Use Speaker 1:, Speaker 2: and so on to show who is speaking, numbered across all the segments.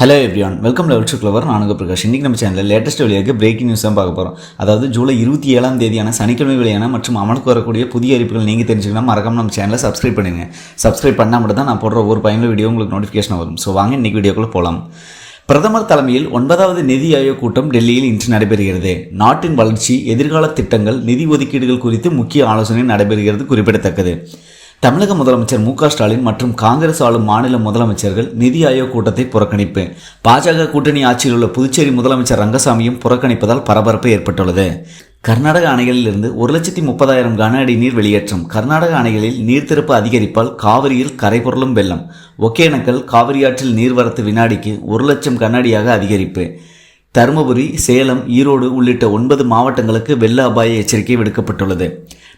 Speaker 1: Hello everyone welcome level to clever நானுங்க பிரகாஷ். இன்றைக்கி நம்ம சேனலில் லேட்டஸ்ட் வெளியாக பிரேக்கிங் நியூஸ் தான் பார்க்க போகிறோம் அதாவது ஜூலை இருபத்தி ஏழாம் தேதியான சனிக்கிழமை வெளியான மற்றும் அமலுக்கு வரக்கூடிய புதிய அறிவிப்புகள் நீங்கள் தெரிஞ்சுக்கலாம் மறக்காம நம்ம சேனலை சப்ஸ்கிரைப் பண்ணுங்க சப்ஸ்கிரைப் பண்ணால் மட்டும் தான் நான் போடுற ஒரு பயனுள்ள வீடியோ உங்களுக்கு நோட்டிஃபிகேஷன் வரும். ஸோ வாங்க இன்றைக்கி வீடியோக்குள்ளே போகலாம் பிரதமர் தலைமையில் ஒன்பதாவது நிதி ஆயோக் கூட்டம் டெல்லியில் இன்று நடைபெறுகிறது. நாட்டின் வளர்ச்சி எதிர்கால திட்டங்கள் நிதி ஒதுக்கீடுகள் குறித்து முக்கிய ஆலோசனை நடைபெறுகிறது குறிப்பிடத்தக்கது. தமிழக முதலமைச்சர் மு ஸ்டாலின் மற்றும் காங்கிரஸ் ஆளும் மாநில முதலமைச்சர்கள் நிதி ஆயோக் கூட்டத்தை புறக்கணிப்பு. பாஜக கூட்டணி ஆட்சியில் உள்ள புதுச்சேரி முதலமைச்சர் ரங்கசாமியும் புறக்கணிப்பதால் பரபரப்பு ஏற்பட்டுள்ளது. கர்நாடக அணைகளில் இருந்து ஒரு லட்சத்தி முப்பதாயிரம் கன அடி நீர் வெளியேற்றம். கர்நாடக அணைகளில் நீர்த்திருப்பு அதிகரிப்பால் காவிரியில் கரைபொருளும் வெள்ளம். ஒகேனக்கல் காவிரியாற்றில் நீர்வரத்து வினாடிக்கு ஒரு லட்சம் கன அடியாக அதிகரிப்பு. தருமபுரி சேலம் ஈரோடு உள்ளிட்ட ஒன்பது மாவட்டங்களுக்கு வெள்ள அபாய எச்சரிக்கை விடுக்கப்பட்டுள்ளது.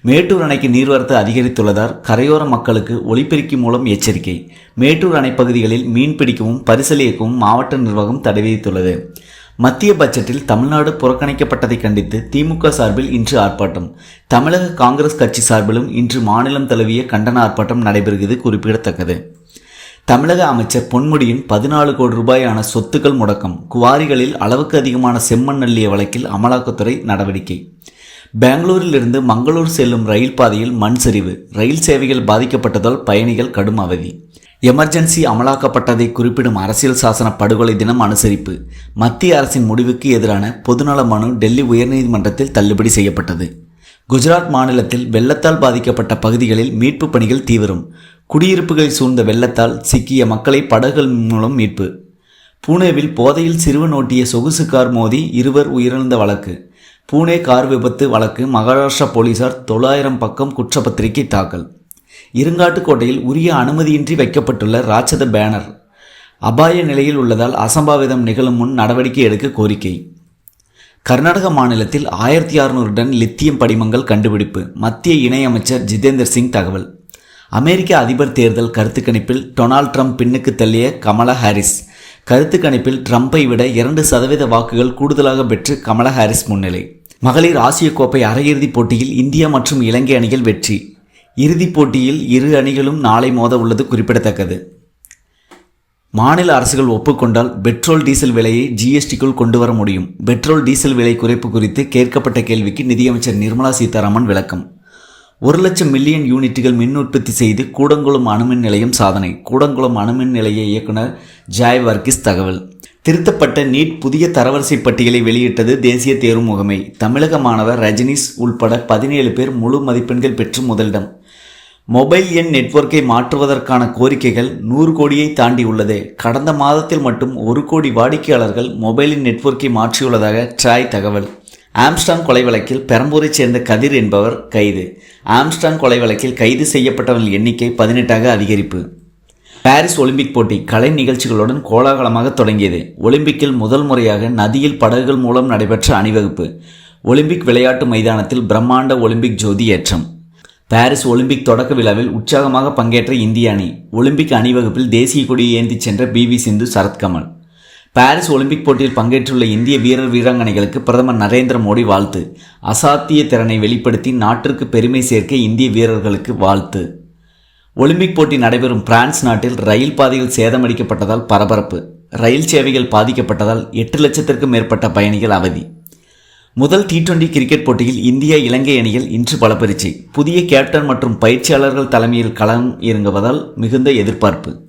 Speaker 1: மேட்டூர் அணைக்கு நீர்வரத்து அதிகரித்துள்ளதால் கரையோர மக்களுக்கு ஒலிபெருக்கி மூலம் எச்சரிக்கை. மேட்டூர் அணை பகுதிகளில் மீன் பிடிக்கவும் பரிசல் இயக்கவும் மாவட்ட நிர்வாகம் தடை விதித்துள்ளது மத்திய பட்ஜெட்டில் தமிழ்நாடு புறக்கணிக்கப்பட்டதை கண்டித்து திமுக சார்பில் இன்று ஆர்ப்பாட்டம். தமிழக காங்கிரஸ் கட்சி சார்பிலும் இன்று மாநிலம் தழுவிய கண்டன ஆர்ப்பாட்டம் நடைபெறுகிறது குறிப்பிடத்தக்கது. தமிழக அமைச்சர் பொன்முடியின் பதினாலு கோடி ரூபாயான சொத்துக்கள் முடக்கம் குவாரிகளில் அளவுக்கு அதிகமான செம்மண் அள்ளிய வழக்கில் அமலாக்கத்துறை நடவடிக்கை. பெங்களூரிலிருந்து மங்களூர் செல்லும் ரயில் பாதையில் மண் சரிவு. ரயில் சேவைகள் பாதிக்கப்பட்டதால் பயணிகள் கடும் அவதி. எமர்ஜென்சி அமலாக்கப்பட்டதை குறிப்பிடும் அரசியல் சாசன படுகொலை தினம் அனுசரிப்பு. மத்திய அரசின் முடிவுக்கு எதிரான பொதுநல மனு டெல்லி உயர்நீதிமன்றத்தில் தள்ளுபடி செய்யப்பட்டது. குஜராத் மாநிலத்தில் வெள்ளத்தால் பாதிக்கப்பட்ட பகுதிகளில் மீட்பு பணிகள் தீவிரம். குடியிருப்புகளை சூழ்ந்த வெள்ளத்தால் சிக்கிய மக்களை படகுகள் மூலம் மீட்பு. பூனேவில் போதையில் சிறுவன் ஓட்டிய சொகுசு கார் மோதி இருவர் உயிரிழந்த வழக்கு. பூனே கார் விபத்து வழக்கு மகாராஷ்டிரா போலீசார் தொள்ளாயிரம் பக்கம் குற்றப்பத்திரிகை தாக்கல். இருங்காட்டுக்கோட்டையில் உரிய அனுமதியின்றி வைக்கப்பட்டுள்ள ராட்சத பேனர் அபாய நிலையில் உள்ளதால் அசம்பாவிதம் நிகழும் முன் நடவடிக்கை எடுக்க கோரிக்கை. கர்நாடக மாநிலத்தில் ஆயிரத்தி அறுநூறு டன் லித்தியம் படிமங்கள் கண்டுபிடிப்பு மத்திய இணையமைச்சர் ஜிதேந்தர் சிங் தகவல். அமெரிக்க அதிபர் தேர்தல் கருத்து கணிப்பில் டொனால்ட் ட்ரம்ப் பின்னுக்கு தள்ளிய கமலா ஹாரிஸ் கருத்து கணிப்பில் ட்ரம்பை விட இரண்டு சதவீத வாக்குகள் கூடுதலாக பெற்று கமலா ஹாரிஸ் முன்னிலை. மகளிர் ஆசிய கோப்பை அரையிறுதிப் போட்டியில் இந்தியா மற்றும் இலங்கை அணிகள் வெற்றி. இறுதிப் போட்டியில் இரு அணிகளும் நாளை மோத உள்ளது குறிப்பிடத்தக்கது. மாநில அரசுகள் ஒப்புக்கொண்டால் பெட்ரோல் டீசல் விலையை ஜிஎஸ்டிக்குள் கொண்டு வர முடியும். பெட்ரோல் டீசல் விலை குறைப்பு குறித்து கேட்கப்பட்ட கேள்விக்கு நிதியமைச்சர் நிர்மலா சீதாராமன் விளக்கம். ஒரு லட்சம் மில்லியன் யூனிட்டுகள் மின் உற்பத்தி செய்து கூடங்குளம் அணுமின் நிலையம் சாதனை. கூடங்குளம் அணுமின் நிலைய இயக்குனர் ஜாய் வர்கிஸ் தகவல். திருத்தப்பட்ட நீட் புதிய தரவரிசை பட்டியலை வெளியிட்டது தேசிய தேர்வு முகமை. தமிழக மாணவர் ரஜினிஸ் உள்பட பதினேழு பேர் முழு மதிப்பெண்கள் பெற்று முதலிடம். மொபைல் எண் நெட்வொர்க்கை மாற்றுவதற்கான கோரிக்கைகள் நூறு கோடியை தாண்டி உள்ளது கடந்த மாதத்தில் மட்டும் ஒரு கோடி வாடிக்கையாளர்கள் மொபைலின் நெட்வொர்க்கை மாற்றியுள்ளதாக ட்ராய் தகவல். ஆம்ஸ்டாங் கொலை வழக்கில் பெரம்பூரைச் சேர்ந்த கதிர் என்பவர் கைது. ஆம்ஸ்டாங் கொலை வழக்கில் கைது செய்யப்பட்டவர்கள் எண்ணிக்கை பதினெட்டாக அதிகரிப்பு. பாரிஸ் ஒலிம்பிக் போட்டி கலை நிகழ்ச்சிகளுடன் கோலாகலமாக தொடங்கியது. ஒலிம்பிக்கில் முதல் முறையாக நதியில் படகுகள் மூலம் நடைபெற்ற அணிவகுப்பு. ஒலிம்பிக் விளையாட்டு மைதானத்தில் பிரம்மாண்ட ஒலிம்பிக் ஜோதி ஏற்றம். பாரிஸ் ஒலிம்பிக் தொடக்க விழாவில் உற்சாகமாக பங்கேற்ற இந்திய அணி. ஒலிம்பிக் அணிவகுப்பில் தேசிய கொடியை ஏந்திச் சென்ற P V Sindhu Sharath Kamal. Paris Olympic போட்டியில் பங்கேற்றுள்ள இந்திய வீரர் வீராங்கனைகளுக்கு பிரதமர் நரேந்திர மோடி வாழ்த்து. அசாத்திய திறனை வெளிப்படுத்தி நாட்டிற்கு பெருமை சேர்க்க இந்திய வீரர்களுக்கு வாழ்த்து. ஒலிம்பிக் போட்டி நடைபெறும் பிரான்ஸ் நாட்டில் ரயில் பாதைகள் சேதமடிக்கப்பட்டதால் பரபரப்பு. ரயில் சேவைகள் பாதிக்கப்பட்டதால் எட்டு லட்சத்திற்கும் மேற்பட்ட பயணிகள் அவதி. முதல் டி டுவெண்டி கிரிக்கெட் போட்டியில் இந்தியா இலங்கை அணிகள் இன்று பலப்பரிச்சை. புதிய கேப்டன் மற்றும் பயிற்சியாளர்கள் தலைமையில் களம் இறங்குவதால் மிகுந்த எதிர்பார்ப்பு.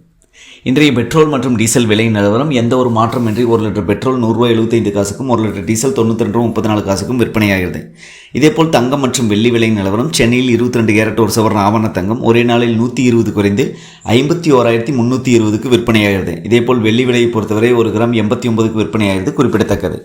Speaker 1: இன்றைய பெட்ரோல் மற்றும் டீசல் விலை நிலவரம் எந்த ஒரு மாற்றமின்றி ஒரு லிட்டர் பெட்ரோல் நூறுரூவா எழுபத்தைந்து காசுக்கும் ஒரு லிட்டர் டீசல் தொண்ணூற்றி ரெண்டு முப்பத்தி நாலு காசுக்கும் விற்பனையாகிறது. இதேபோல் தங்கம் மற்றும் வெள்ளி விலை நிலவரம் சென்னையில் இருபத்தி ரெண்டு கேரட் ஒரு சவரன் ஆவண தங்கம் ஒரே நாளில் நூற்றி இருபது குறைந்து ஐம்பத்தி ஓராயிரத்தி முந்நூற்றி இருபதுக்கு விற்பனையாகிறது. இதேபோல் வெள்ளி விலையை பொறுத்தவரை ஒரு கிராம் எண்பத்தி ஒன்பதுக்கு விற்பனையாகிறது குறிப்பிடத்தக்கது.